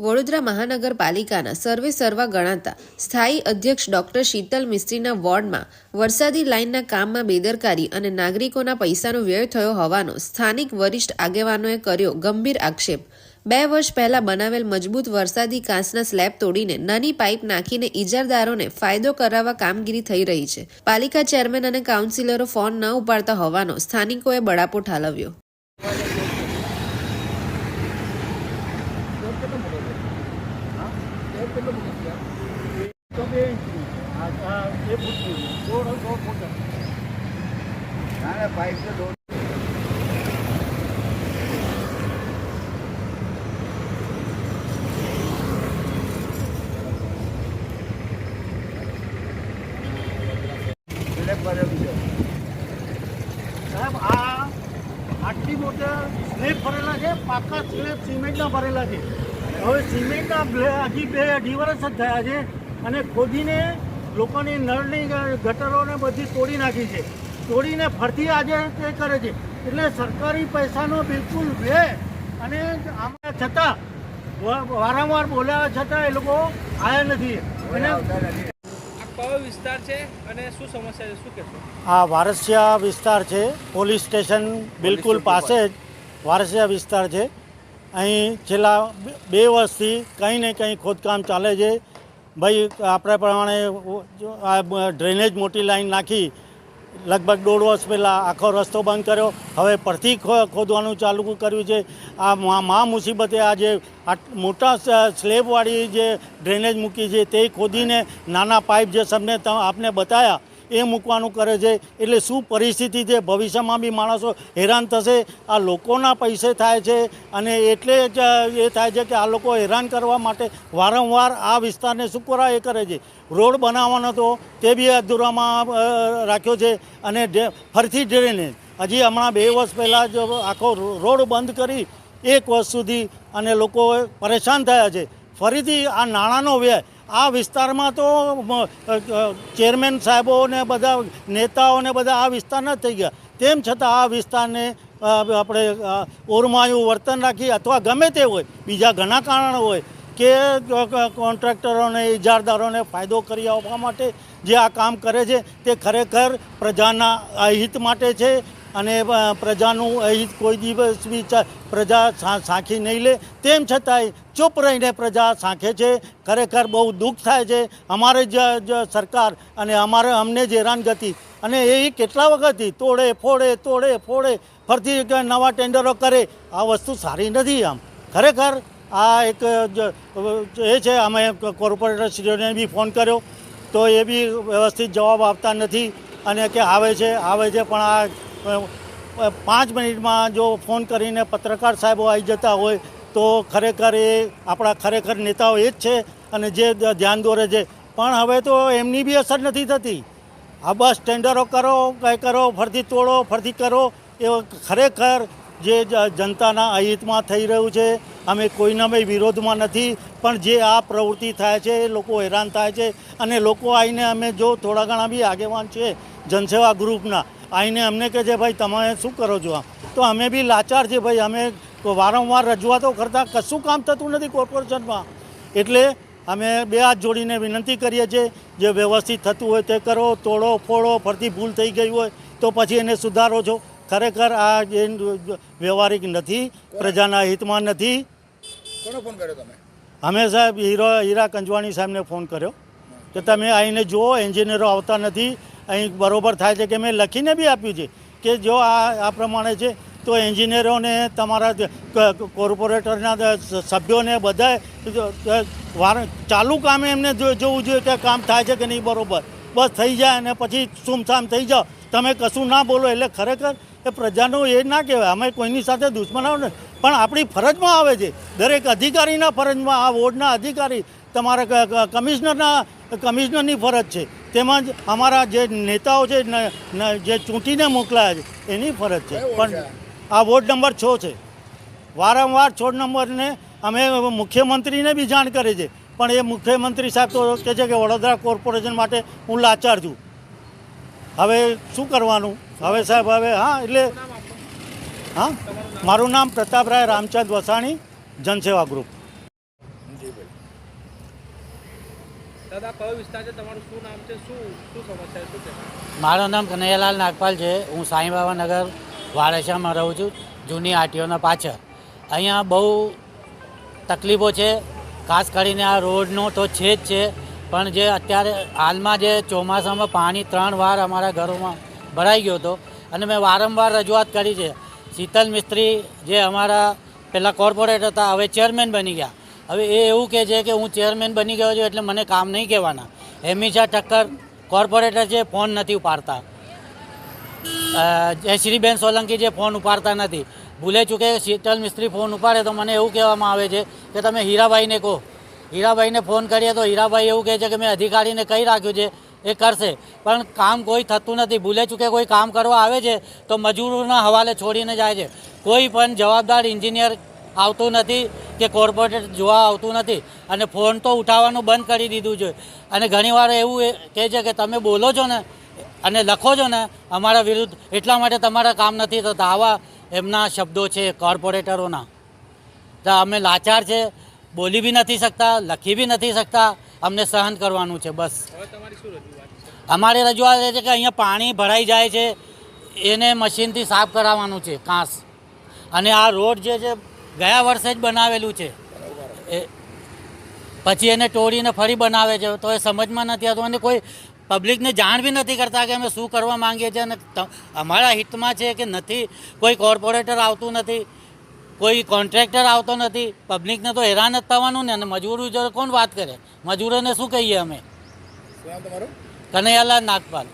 વડોદરા મહાનગરપાલિકાના સર્વે સર્વા ગણાતા સ્થાયી અધ્યક્ષ ડોક્ટર શીતલ મિસ્ત્રીના વોર્ડમાં વરસાદી લાઇનના કામમાં બેદરકારી અને નાગરિકોના પૈસાનો વ્યય થયો હોવાનો સ્થાનિક વરિષ્ઠ આગેવાનોએ કર્યો ગંભીર આક્ષેપ. બે વર્ષ પહેલા બનાવેલ મજબૂત વરસાદી કાંસના સ્લેબ તોડીને નાની પાઇપ નાખીને ઇજારદારોને ફાયદો કરાવવા કામગીરી થઈ રહી છે. પાલિકા ચેરમેન અને કાઉન્સિલરો ફોન ન ઉપાડતા હોવાનો સ્થાનિકોએ બળાપો ઠાલવ્યો તો બે ઇંચની. આ આ બે ફૂટની દોઢ દોઢ ફૂટ. ના ના પાઇપ તો દોઢ. છે. સાહેબ આ આટલી મોટા સ્લેબ ભરેલા છે? પાકા સ્લેબ સિમેન્ટના ભરેલા છે? હવે સિમેન્ટના બ્લે- હજી બે અઢી વર્ષ જ થયા છે અને ખોદીને લોકોની નળની ગટરોને બધી તોડી નાખી છે. તોડીને ફરતી આજે તે કરે છે. એટલે સરકારી પૈસાનો બિલકુલ વે અને આમાં છતાં વા- વારંવાર બોલાવ્યા છતાં એ લોકો આવ્યા નથી. અને કયો વિસ્તાર છે અને શું સમસ્યા છે? શું કહેશો? આ વારસિયા વિસ્તાર છે. પોલીસ સ્ટેશન બિલકુલ પાસે જ વારસિયા વિસ્તાર છે. અહીં છેલ્લા બે- વર્ષથી કંઈ ને કંઈ ખોદકામ ચાલે છે. ભાઈ, આપણે પ્રમાણે આ ડ્રેનેજ મોટી લાઈન નાખી, લગભગ દોઢ વર્ષ પહેલાં આખો રસ્તો બંધ કર્યો. હવે પરથી ખોદવાનું ચાલુ કર્યું છે. આ મા મુસીબતે આ જે મોટા સ્લેબવાળી જે ડ્રેનેજ મૂકી છે તે ખોદીને નાના પાઇપ જે સમને આપને બતાવ્યા એ મૂકવાનું કરે છે. એટલે શું પરિસ્થિતિ છે? ભવિષ્યમાં બી માણસો હેરાન થશે. આ લોકોના પૈસે થાય છે અને એટલે જ એ થાય છે કે આ લોકો હેરાન કરવા માટે વારંવાર આ વિસ્તારને સુકોરા એ કરે છે. રોડ બનાવવાનો હતો તે બી અધૂરામાં રાખ્યો છે અને ફરીથી ડ્રેનેજ. હજી હમણાં બે વર્ષ પહેલાં જ આખો રોડ બંધ કરી એક વર્ષ સુધી અને લોકો પરેશાન થયા છે. ફરીથી આ નાણાંનો વ્યય આ વિસ્તારમાં તો ચેરમેન સાહેબો ને બધા, નેતાઓને બધા આ વિસ્તારના જ થઈ ગયા. તેમ છતાં આ વિસ્તારને આપણે ઓરમાયું વર્તન રાખી અથવા ગમે તે હોય, બીજા ઘણા કારણો હોય કે કોન્ટ્રાક્ટરોને ઇજારદારોને ફાયદો કરી આપવા માટે જે આ કામ કરે છે, તે ખરેખર પ્રજાના અહિત માટે છે અને પ્રજાનું અહિત કોઈ દિવસ બી પ્રજા સાંખી નહીં લે. તેમ છતાંય ચૂપ રહીને પ્રજા સાંખે છે. ખરેખર બહુ દુઃખ થાય છે. અમારે જ સરકાર અને અમારે, અમને જ હેરાનગતિ અને એ કેટલા વખતથી તોડે, ફોડે તોડે, ફોડે, ફરતી નવા ટેન્ડરો કરે. આ વસ્તુ સારી નથી આમ. ખરેખર આ એક એ છે, અમે કોર્પોરેટરશ્રીઓને બી ફોન કર્યો. તો એ બી વ્યવસ્થિત જવાબ આપતા નથી. અને કે આવે છે આવે છે, પણ આ પાંચ મિનિટમાં જો ફોન કરીને પત્રકાર સાહેબો આવી જતા હોય તો ખરેખર એ આપણા ખરેખર નેતાઓ એ જ છે અને જે ધ્યાન દોરે છે. પણ હવે તો એમની બી અસર નથી થતી. આ બસ ટેન્ડરો કરો, કંઈ કરો ફરતી તોડો ફરતી કરો, એ ખરેખર જે જનતાના અહિતમાં થઈ રહ્યું છે. અમે કોઈના બી વિરોધમાં નથી, પણ જે આ પ્રવૃત્તિ થાય છે એ લોકો હેરાન થાય છે. અને લોકો આવીને અમે જો થોડા ઘણા બી આગેવાન છે જનસેવા ગ્રુપના આવીને અમને કહે છે ભાઈ તમે શું કરો છો આમ? તો અમે બી લાચાર છે ભાઈ અમે વારંવાર રજૂઆતો કરતાં કશું કામ થતું નથી કોર્પોરેશનમાં. એટલે અમે બે હાથ જોડીને વિનંતી કરીએ છીએ જે વ્યવસ્થિત થતું હોય તે કરો તોડો ફોડો ફરતી ભૂલ થઈ ગઈ હોય તો પછી એને સુધારો છો. ખરેખર આ જે વ્યવહારિક નથી પ્રજાના હિતમાં નથી. કોનો ફોન કર્યો તમે? અમે સાહેબ હીરો હીરા કંજવાણી સાહેબને ફોન કર્યો. કે તમે આવીને જુઓ એન્જિનિયરો આવતા નથી અહીં બરોબર થાય છે કે મેં લખીને બી આપ્યું છે કે જો આ આ પ્રમાણે છે, તો એન્જિનિયરોને, તમારા કોર્પોરેટરના સભ્યોને બધા વાર ચાલુ કામે એમને જોવું જોઈએ કે કામ થાય છે કે નહીં બરોબર. બસ થઈ જાય અને પછી સુમસામ થઈ જાઓ. તમે કશું ના બોલો એટલે ખરેખર એ પ્રજાનું એ ના કહેવાય. અમે કોઈની સાથે દુશ્મનાવ ને, પણ આપણી ફરજમાં આવે છે. દરેક અધિકારીના ફરજમાં, આ વોર્ડના અધિકારી, તમારા કમિશનરના કમિશનરની ફરજ છે. તેમજ અમારા જે નેતાઓ છે જે ચૂંટીને મોકલાયા છે એની ફરજ છે. પણ આ વોર્ડ નંબર છ છે. વારંવાર છોડ નંબરને અમે મુખ્યમંત્રીને બી જાણ કરી છે. પણ એ મુખ્યમંત્રી સાહેબ તો કહે છે કે વડોદરા કોર્પોરેશન માટે હું લાચાર છું. હવે શું કરવાનું? હવે સાહેબ હવે હા એટલે હા? મારું નામ પ્રતાપરાય રામચંદ વસાણી જનસેવા ગ્રુપ. દાદા, કયો વિસ્તાર છે? તમારું શું નામ છે? શું શું સમસ્યા શું છે? મારું નામ કનૈયાલાલ નાગપાલ છે. હું સાંઈબાબા નગર વારસામાં રહું છું. જૂની આટીઓના પાછળ. અહીંયા બહુ તકલીફો છે. ખાસ કરીને આ રોડનો તો છે જ છે. પણ જે અત્યારે હાલમાં જે ચોમાસામાં પાણી ત્રણ વાર અમારા ઘરોમાં ભરાઈ ગયો હતો. અને મેં વારંવાર રજૂઆત કરી છે. શીતલ મિસ્ત્રી જે અમારા પહેલાં કોર્પોરેટ હતા, હવે ચેરમેન બની ગયા. હવે એ એવું કહે છે કે હું ચેરમેન બની ગયો છું એટલે મને કામ નહીં કહેવાના. હંમેશા ટક્કર કોર્પોરેટર છે ફોન નથી ઉપાડતા. અ, જયશ્રીબેન સોલંકી જે ફોન ઉપાડતા નથી. ભૂલે ચૂકે શીતલ મિસ્ત્રી ફોન ઉપાડે તો મને એવું કહેવામાં આવે છે કે તમે હીરાભાઈને કહો. હીરાભાઈને ફોન કરીએ તો હીરાભાઈ એવું કહે છે કે મેં અધિકારીને કહી રાખ્યું છે એ કરશે. પણ કામ કોઈ થતું નથી. ભૂલે ચૂકે કોઈ કામ કરવા આવે છે તો મજૂરોના હવાલે છોડીને જાય છે. કોઈ પણ જવાબદાર એન્જિનિયર આવતું નથી કે કોર્પોરેટ જોવા આવતું નથી. અને ફોન તો ઉઠાવવાનું બંધ કરી દીધું છે. અને ઘણીવાર એવું કહે છે કે તમે બોલો છો ને અને લખો છો ને અમારા વિરુદ્ધ એટલા માટે તમારા કામ નથી થતા. આવા એમના શબ્દો છે કોર્પોરેટરોના તો અમે લાચાર છે બોલી બી નથી શકતા લખી બી નથી શકતા. અમને સહન કરવાનું છે બસ. અમારી રજૂઆત એ છે કે અહીંયા પાણી ભરાઈ જાય છે એને મશીનથી સાફ કરાવવાનું છે કાંસ. અને આ રોડ જે છે ગયા વર્ષે જ બનાવેલું છે. એ પછી એને તોડીને ફરી બનાવે છે. તો એ સમજમાં નથી આવતું અને કોઈ પબ્લિકને જાણ બી નથી કરતા કે અમે શું કરવા માંગીએ છીએ અને અમારા હિતમાં છે કે નથી. કોઈ કોર્પોરેટર આવતું નથી. કોઈ કોન્ટ્રાક્ટર આવતો નથી. પબ્લિકને તો હેરાન જ થવાનું ને અને મજૂરો જો કોણ વાત કરે? મજૂરોને શું કહીએ અમે? કનૈયાલાલ નાગપાલ.